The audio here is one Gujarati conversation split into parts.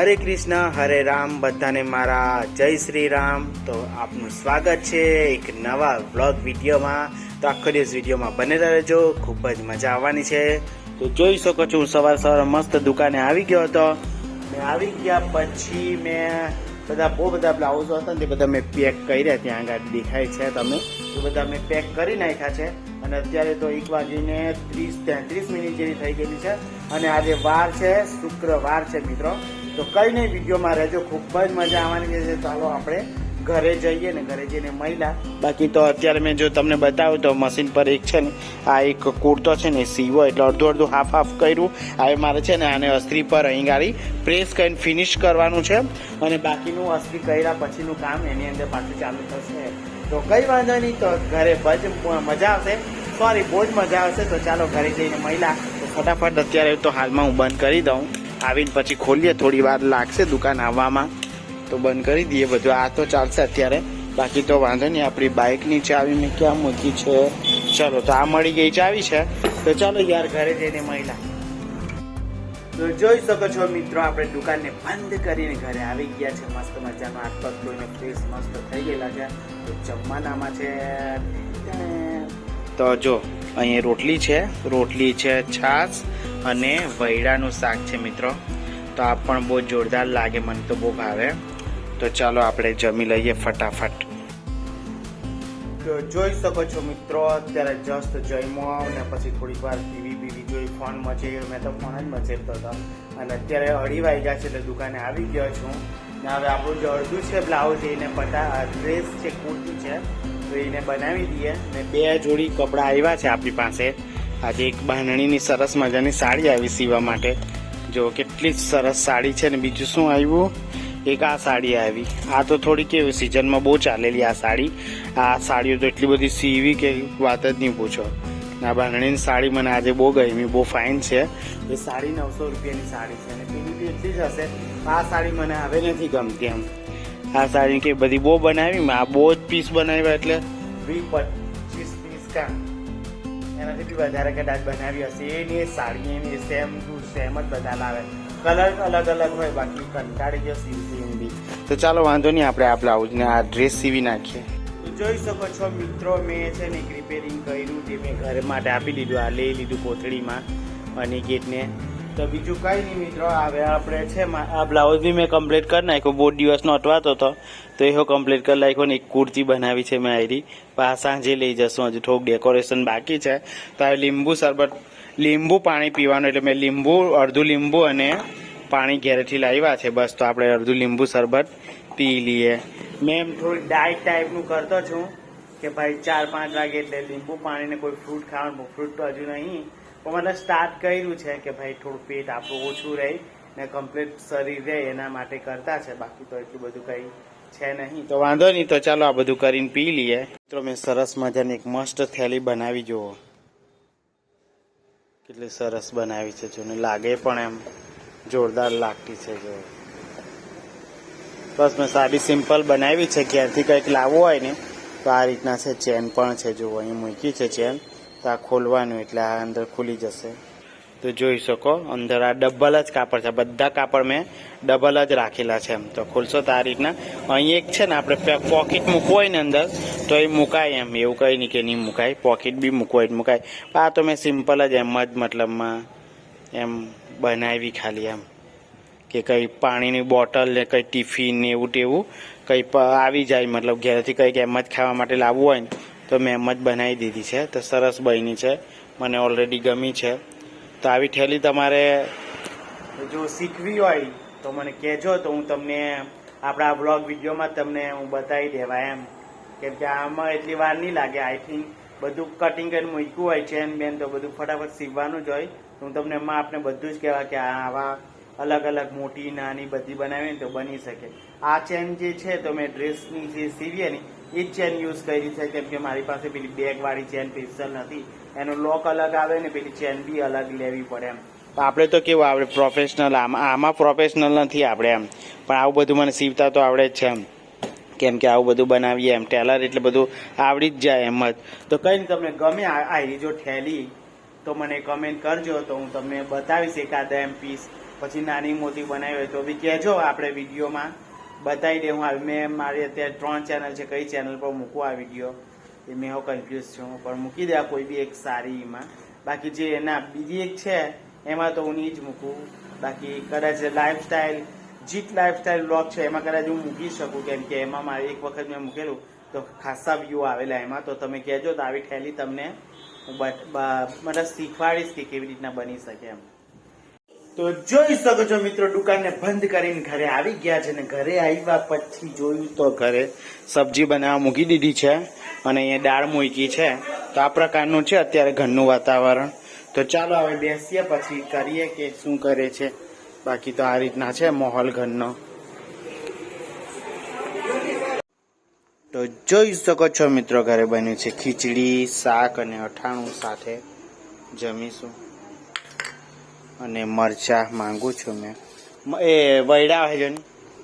હરે કૃષ્ણ, હરે રામ, બધાને મારા જય શ્રી રામ. તો આપનું સ્વાગત છે એક નવા વ્લોગ વિડીયોમાં. તો આખો દિવસ વિડીયોમાં બનેલા રહેજો, ખૂબ જ મજા આવવાની છે. તો જોઈ શકો છો, હું સવાર સવાર મસ્ત દુકાને આવી ગયો હતો. મેં આવી ગયા પછી મેં બધા બહુ બધા બ્લાઉઝો હતા ને તે બધા મેં પેક કર્યા ત્યાં આગળ દેખાય છે તમે એ બધા મેં પેક કરી નાખ્યા છે. અને અત્યારે તો એક વાગીને ત્રીસ, તેત્રીસ મિનિટ જેવી થઈ ગયેલી છે. અને આજે વાર છે, શુક્રવાર છે મિત્રો. તો કઈ નહીં વિડીયોમાં રહેજો. ખૂબ જ મજા આવવાની છે. ચાલો આપણે ઘરે જઈએ ને, ઘરે જઈને મહિલા બાકી તો અત્યારે મેં જો તમને બતાવ્યું તો મશીન પર એક છે ને, આ એક કુર્તો છે ને, સીવો એટલે અડધું અડધું હાફ હાફ કર્યું. હવે મારે છે ને, આને અસ્ત્રી પર અહીં ગાડી પ્રેસ કરીને ફિનિશ કરવાનું છે. અને બાકીનું અસ્ત્રી કર્યા પછીનું કામ એની અંદર પાછું ચાલુ થશે. તો કંઈ વાંધો નહીં તો ઘરે બજ મજા આવશે. સોરી બહુ જ મજા આવશે. તો ચાલો ઘરે જઈને મહિલા તો ફટાફટ અત્યારે તો હાલમાં હું બંધ કરી દઉં. આવીને પછી ખોલીએ, થોડી વાર લાગશે દુકાન આવવામાં. તો બંધ કરી દઈએ બધું. આ તો ચાલશે અત્યારે. બાકી તો વાંધો નહીં, આપણી બાઇકની ચાવી મેં ક્યાં મૂકી છે? ચલો, તો આ મળી ગઈ ચાવી છે. તો ચાલો યાર, ઘરે જઈને મહિલા. તો જોઈ શકો છો મિત્રો, આપણે દુકાનને બંધ કરીને ઘરે આવી ગયા છે. મસ્ત મજાનો હાથ પગ ધોઈને ફ્રેશ મસ્ત થઈ ગયેલા છે. તો જમવાનામાં છે. તો જો અહીં રોટલી છે. રોટલી છે, છાશ અને વૈડાનું શાક છે મિત્રો. તો આ પણ બહુ જોરદાર લાગે મને તો બહુ ભાવે. તો ચાલો આપણે જમી લઈએ ફટાફટ. તો જોઈ શકો છો મિત્રો, અત્યારે જસ્ટ જમ્યો ને પછી થોડીક વાર ટીવી બીવી જોઈ, ફોન મચેવ્યો મેં તો ફોન જ મચેવતો હતો. અને અત્યારે અઢી વાગ્યા છે એટલે દુકાને આવી ગયો છું. ને હવે આપણું જે અડધું છે બ્લાઉઝ, એને પટા ડ્રેસ છે, કુર્તી છે, તો એને બનાવી દઈએ. ને બે જોડી કપડાં આવ્યા છે આપણી પાસે. આજે એક બાંધણીની સરસ મજાની સાડી આવી સીવા માટે. જો કેટલી સરસ સાડી છે ને બીજું શું આવ્યું? એક આ સાડી આવી. આ તો થોડી કેવી સિઝનમાં બહુ ચાલેલી આ સાડી. આ સાડીઓ તો એટલી બધી સીવી કે વાત જ નહીં પૂછો. આ બાંધણીની સાડી મને આજે બહુ ગમી, બહુ ફાઇન છે. એ સાડી નવસો રૂપિયાની સાડી છે અને પેલી બી એટલી જ હશે. આ સાડી મને હવે નથી ગમતી એમ. આ સાડી કે બધી બહુ બનાવી, આ બહુ જ પીસ બનાવ્યા એટલે. વી પચીસ પીસ કાં એનાથી બી વધારે કદાચ બનાવી હશે. એની સાડી એની સેમ ટુ સેમ જ બધા લાવે. કલર અલગ અલગ હોય બાકી કંટાળી ગયો સીવી એમ બી. તો ચાલો વાંધો નહીં આપણે આ બ્લાઉઝને આ ડ્રેસ સીવી નાખીએ. તો જોઈ શકો છો મિત્રો મેં છે ને એક રિપેરિંગ કર્યું તે મેં ઘર માટે આપી દીધું. આ લઈ લીધું કોથળીમાં અનિકેતને તો બીજું કંઈ નહીં મિત્રો, હવે આપણે છે આ બ્લાઉઝ બી મેં કમ્પ્લીટ કરી નાખ્યો. બહુ દિવસનો અટવાતો હતો. તો એવો કમ્પ્લીટ કરી નાખ્યો ને એક કુર્તી બનાવી છે મેં આયરી. આ સાંજે લઈ જશું. હજુ થોડુંક ડેકોરેશન બાકી છે. તો આ લીંબુ શરબત, લીંબુ પાણી પીવાનું એટલે મેં લીંબુ, અડધું લીંબુ અને પાણી ઘેરેથી લાવ્યા છે. બસ તો આપણે અડધું લીંબુ શરબત પી લઈએ. મેં એમ થોડી ડાયટ ટાઈપનું કરતો છું કે ભાઈ ચાર પાંચ વાગે એટલે લીંબુ પાણીને કોઈ ફ્રૂટ ખાવાનું. ફ્રૂટ તો હજુ નહીં. મને સ્ટાર્ટ કર્યું છે કે ભાઈ થોડું પેટ આપણું ઓછું રહે ને કમ્પ્લીટ શરીર રહે એના માટે કરતા છે. બાકી તો એટલું બધું કંઈ છે નહીં. તો વાંધો નહીં, તો ચાલો આ બધું કરીને પી લઈએ. મિત્રો, મેં સરસ મજાની એક મસ્ત થેલી બનાવી, જુઓ. કેટલી સરસ બનાવી છે, જોને લાગે પણ એમ. જોરદાર લાગતી છે જો બસ, મેં સાદી સિમ્પલ બનાવી છે. ક્યાંથી કંઈક લાવવું હોય ને, તો આ રીતના છે, ચેન પણ છે જો અહીં મૂકી છે ચેન. તો આ ખોલવાનું એટલે આ અંદર ખુલી જશે. તો જોઈ શકો, અંદર આ ડબલ જ કાપડ છે. બધા કાપડ મેં ડબલ જ રાખેલા છે એમ. તો ખોલશો તો આ રીતના. અહીં એક છે ને, આપણે પોકેટ મૂકવો હોય ને અંદર, તો એ મુકાય એમ. એવું કંઈ નહીં કે નહીં મુકાય. પોકેટ બી મૂકવું હોય તો મુકાય. આ તો મેં સિમ્પલ જ એમ, જ મતલબમાં એમ બનાવી ખાલી એમ. કે કંઈ પાણીની બોટલ ને કંઈ ટિફિન ને એવું તેવું કંઈ આવી જાય. મતલબ ઘરેથી કંઈક એમ જ ખાવા માટે લાવવું હોય ને તો મેં એમ જ બનાવી દીધી છે. તો સરસ બની છે. મને ઓલરેડી ગમી છે. તો આવી ઠેલી તમારે જો શીખવી હોય તો મને કહેજો તો હું તમને આપણા બ્લોગ વિડીયોમાં તમને હું બતાવી દેવા એમ. કેમ કે આમાં એટલી વાર નહીં લાગે. આઈ થિંક બધું કટિંગ કરીને મૂક્યું હોય ચેન બેન, તો બધું ફટાફટ સીવવાનું જ હોય. તો હું તમને એમાં આપણે બધું જ કહેવા કે આવા અલગ અલગ મોટી, નાની બધી બનાવીને તો બની શકે. આ ચેન જે છે તો મેં ડ્રેસની જે સીવીએ ને એ જ ચેન યુઝ કરી છે કેમ કે મારી પાસે પેલી બેગ વાળી ચેન પીસલ નથી. એનો લોક અલગ આવે ને પેલી ચેન બી અલગ લેવી પડે એમ. આપણે તો કેવું આપણે પ્રોફેશનલ આમાં આમાં પ્રોફેશનલ નથી આપણે એમ. પણ આવું બધું મને સીવતા તો આવડે જ છે એમ. કેમ કે આવું બધું બનાવીએ એમ. ટેલર એટલે બધું આવડી જ જાય એમ જ. તો કઈ તમને ગમે આ આ જો ઠેલી તો મને કમેન્ટ કરજો તો હું તમને બતાવીશ એકાદ એમ પીસ પછી નાની મોટી બનાવી હોય તો બી કહેજો આપણે વિડીયોમાં. બતાવી દે હું આવી મેં મારી અત્યારે ત્રણ ચેનલ છે, કઈ ચેનલ પર મૂકું આ વીડિયો એ મેં હું કન્ફ્યુઝ છું. પણ મૂકી દે કોઈ બી એક સારી એમાં. બાકી જે એના બીજી એક છે, એમાં તો હું નહીં જ મૂકું. બાકી કદાચ લાઈફસ્ટાઈલ જીત લાઈફસ્ટાઈલ બ્લોગ છે, એમાં કદાચ હું મૂકી શકું. કેમ કે એમાં મારે એક વખત મેં મૂકેલું, તો ખાસા વ્યૂ આવેલા એમાં. તો તમે કહેજો તો આવી ઠેલી તમને મતલબ શીખવાડીશ કે કેવી રીતના બની શકે એમ. તો જોઈ શકો છો મિત્રો, દુકાનને બંધ કરીને ઘરે આવી ગયા છે ને ઘરે આવ્યા પછી જોયું તો ઘરે સબ્જી બનાવવા મૂકી દીધી છે અને અહીંયા દાળ મૂકી છે. તો આ પ્રકારનું છે અત્યારે ઘરનું વાતાવરણ. તો ચાલો હવે બેસીએ પછી કરીએ કે શું કરે છે. બાકી તો આ રીતના છે માહોલ ઘરનો. તો જોઈ શકો છો મિત્રો, ઘરે બન્યું છે ખીચડી, શાક અને અઠાણું સાથે જમીશું. અને મરચા માંગુ છું મેં. એ વૈડા છે ને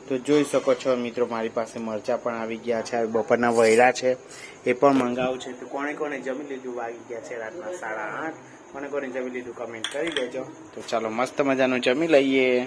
તો જોઈ શકો છો મિત્રો, મારી પાસે મરચા પણ આવી ગયા છે બપોરના વૈડા છે, એ પણ મંગાવું છે. તો કોણે કોણે જમી લીધું? વાગી ગયા છે રાતના સાડા આઠ. કોને કોને જમી લીધું? કમેન્ટ કરી દેજો. તો ચાલો, મસ્ત મજાનું જમી લઈએ.